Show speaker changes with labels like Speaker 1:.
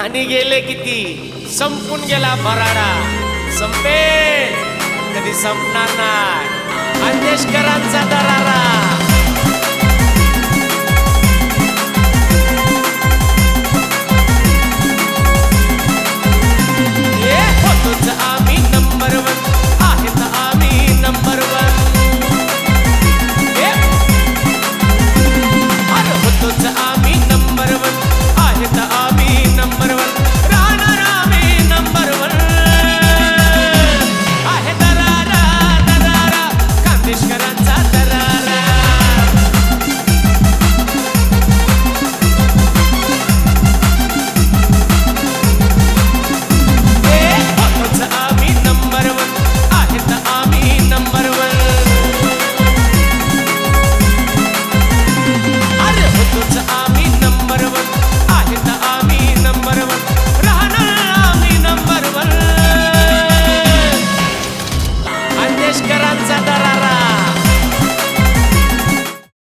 Speaker 1: आणि गेले किती? संपून गेला भराडा संपेल. कधी संपणार नाही. अंदेशकरांचा esperanza dará.